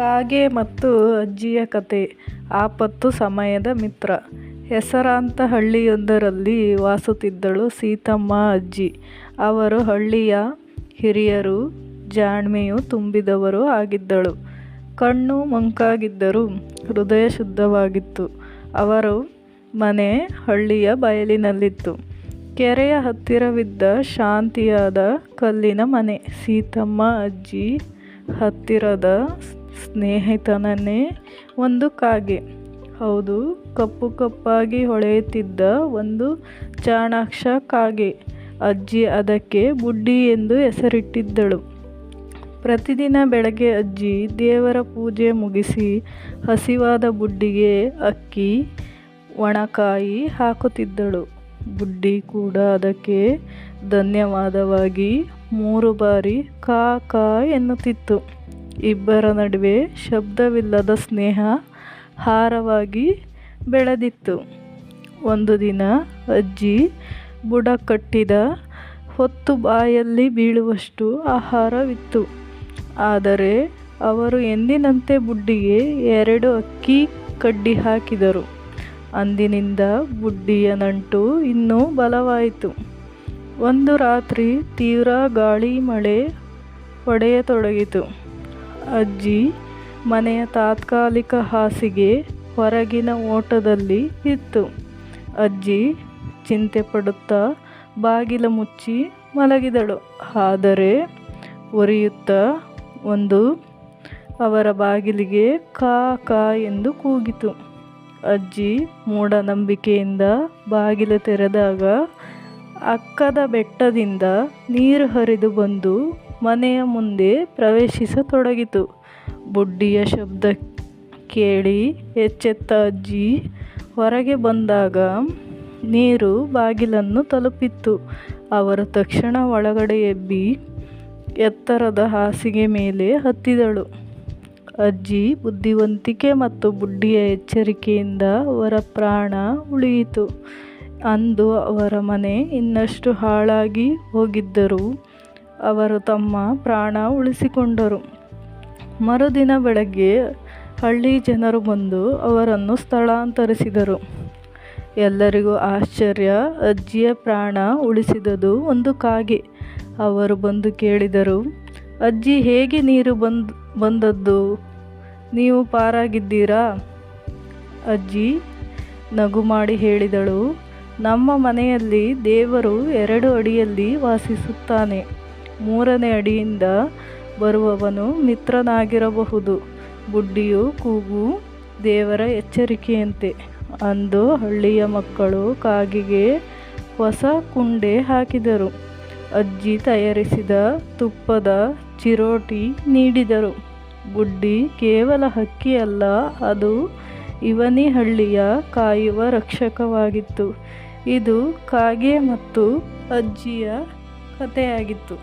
ಕಾಗೆ ಮತ್ತು ಅಜ್ಜಿಯ ಕತೆ, ಆಪತ್ತು ಸಮಯದ ಮಿತ್ರ. ಹೆಸರಾಂತ ಹಳ್ಳಿಯೊಂದರಲ್ಲಿ ವಾಸುತ್ತಿದ್ದಳು ಸೀತಮ್ಮ ಅಜ್ಜಿ. ಅವರು ಹಳ್ಳಿಯ ಹಿರಿಯರು, ಜಾಣ್ಮೆಯು ತುಂಬಿದವರು ಆಗಿದ್ದಳು. ಕಣ್ಣು ಮಂಕಾಗಿದ್ದರೂ ಹೃದಯ ಶುದ್ಧವಾಗಿತ್ತು. ಅವರು ಮನೆ ಹಳ್ಳಿಯ ಬಯಲಿನಲ್ಲಿತ್ತು. ಕೆರೆಯ ಹತ್ತಿರವಿದ್ದ ಶಾಂತಿಯಾದ ಕಲ್ಲಿನ ಮನೆ. ಸೀತಮ್ಮ ಅಜ್ಜಿ ಹತ್ತಿರದ ಸ್ನೇಹಿತನೇ ಒಂದು ಕಾಗೆ. ಹೌದು, ಕಪ್ಪು ಕಪ್ಪಾಗಿ ಹೊಳೆಯುತ್ತಿದ್ದ ಒಂದು ಚಾಣಾಕ್ಷ ಕಾಗೆ. ಅಜ್ಜಿ ಅದಕ್ಕೆ ಬುಡ್ಡಿ ಎಂದು ಹೆಸರಿಟ್ಟಿದ್ದಳು. ಪ್ರತಿದಿನ ಬೆಳಗ್ಗೆ ಅಜ್ಜಿ ದೇವರ ಪೂಜೆ ಮುಗಿಸಿ ಹಸಿವಾದ ಬುಡ್ಡಿಗೆ ಅಕ್ಕಿ, ಒಣಕಾಯಿ ಹಾಕುತ್ತಿದ್ದಳು. ಬುಡ್ಡಿ ಕೂಡ ಅದಕ್ಕೆ ಧನ್ಯವಾದವಾಗಿ ಮೂರು ಬಾರಿ ಕಾ ಕಾ ಎನ್ನುತ್ತಿತ್ತು. ಇಬ್ಬರ ನಡುವೆ ಶಬ್ದವಿಲ್ಲದ ಸ್ನೇಹ ಹಾರವಾಗಿ ಬೆಳೆದಿತ್ತು. ಒಂದು ದಿನ ಅಜ್ಜಿ ಬುಡ ಕಟ್ಟಿದ ಹೊತ್ತು ಬಾಯಲ್ಲಿ ಬೀಳುವಷ್ಟು ಆಹಾರವಿತ್ತು. ಆದರೆ ಅವರು ಎಂದಿನಂತೆ ಬುಡ್ಡಿಗೆ ಎರಡು ಅಕ್ಕಿ ಕಡ್ಡಿ ಹಾಕಿದರು. ಅಂದಿನಿಂದ ಬುಡ್ಡಿಯ ನಂಟು ಇನ್ನೂ ಬಲವಾಯಿತು. ಒಂದು ರಾತ್ರಿ ತೀವ್ರ ಗಾಳಿ ಮಳೆ ಹೊಡೆಯತೊಡಗಿತು ಅಜ್ಜಿ ಮನೆಯ ತಾತ್ಕಾಲಿಕ ಹಾಸಿಗೆ ಹೊರಗಿನ ಓಟದಲ್ಲಿ ಇತ್ತು. ಅಜ್ಜಿ ಚಿಂತೆ ಪಡುತ್ತಾ ಬಾಗಿಲ ಮುಚ್ಚಿ ಮಲಗಿದಳು. ಆದರೆ ಒರೆಯುತ್ತಾ ಒಂದು ಅವರ ಬಾಗಿಲಿಗೆ ಕಾ ಕಾ ಎಂದು ಕೂಗಿತು. ಅಜ್ಜಿ ಮೂಢನಂಬಿಕೆಯಿಂದ ಬಾಗಿಲು ತೆರೆದಾಗ ಅಕ್ಕದ ಬೆಟ್ಟದಿಂದ ನೀರು ಹರಿದು ಬಂದು ಮನೆಯ ಮುಂದೆ ಪ್ರವೇಶಿಸತೊಡಗಿತು. ಬುಡ್ಡಿಯ ಶಬ್ದ ಕೇಳಿ ಎಚ್ಚೆತ್ತ ಅಜ್ಜಿ ಹೊರಗೆ ಬಂದಾಗ ನೀರು ಬಾಗಿಲನ್ನು ತಲುಪಿತ್ತು. ಅವರು ತಕ್ಷಣ ಒಳಗಡೆ ಎಬ್ಬಿ ಎತ್ತರದ ಹಾಸಿಗೆ ಮೇಲೆ ಹತ್ತಿದಳು. ಅಜ್ಜಿ ಬುದ್ಧಿವಂತಿಕೆ ಮತ್ತು ಬುಡ್ಡಿಯ ಎಚ್ಚರಿಕೆಯಿಂದ ಅವರ ಪ್ರಾಣ ಉಳಿಯಿತು. ಅಂದು ಅವರ ಮನೆ ಇನ್ನಷ್ಟು ಹಾಳಾಗಿ ಹೋಗಿದ್ದರೂ ಅವರು ತಮ್ಮ ಪ್ರಾಣ ಉಳಿಸಿಕೊಂಡರು. ಮರುದಿನ ಬೆಳಗ್ಗೆ ಹಳ್ಳಿ ಜನರು ಬಂದು ಅವರನ್ನು ಸ್ಥಳಾಂತರಿಸಿದರು. ಎಲ್ಲರಿಗೂ ಆಶ್ಚರ್ಯ, ಅಜ್ಜಿಯ ಪ್ರಾಣ ಉಳಿಸಿದದು ಒಂದು ಕಾಗೆ. ಅವರು ಬಂದು ಕೇಳಿದರು, ಅಜ್ಜಿ, ಹೇಗೆ ನೀರು ಬಂದ್, ಬಂದದ್ದು? ನೀವು ಪಾರಾಗಿದ್ದೀರಾ? ಅಜ್ಜಿ ನಗು ಮಾಡಿ ಹೇಳಿದಳು, ನಮ್ಮ ಮನೆಯಲ್ಲಿ ದೇವರು ಎರಡು ಅಡಿಯಲ್ಲಿ ವಾಸಿಸುತ್ತಾನೆ. ಮೂರನೇ ಅಡಿಯಿಂದ ಬರುವವನು ಮಿತ್ರನಾಗಿರಬಹುದು. ಬುಡ್ಡಿಯು ಕೂಗು, ದೇವರ ಎಚ್ಚರಿಕೆಯಂತೆ. ಅಂದು ಹಳ್ಳಿಯ ಮಕ್ಕಳು ಕಾಗಿಗೆ ಹೊಸ ಕುಂಡೆ ಹಾಕಿದರು. ಅಜ್ಜಿ ತಯಾರಿಸಿದ ತುಪ್ಪದ ಚಿರೋಟಿ ನೀಡಿದರು. ಬುಡ್ಡಿ ಕೇವಲ ಹಕ್ಕಿ ಅಲ್ಲ, ಅದು ಇವನಿ ಹಳ್ಳಿಯ ಕಾಯುವ ರಕ್ಷಕವಾಗಿತ್ತು. ಇದು ಕಾಗೆ ಮತ್ತು ಅಜ್ಜಿಯ ಕಥೆಯಾಗಿತ್ತು.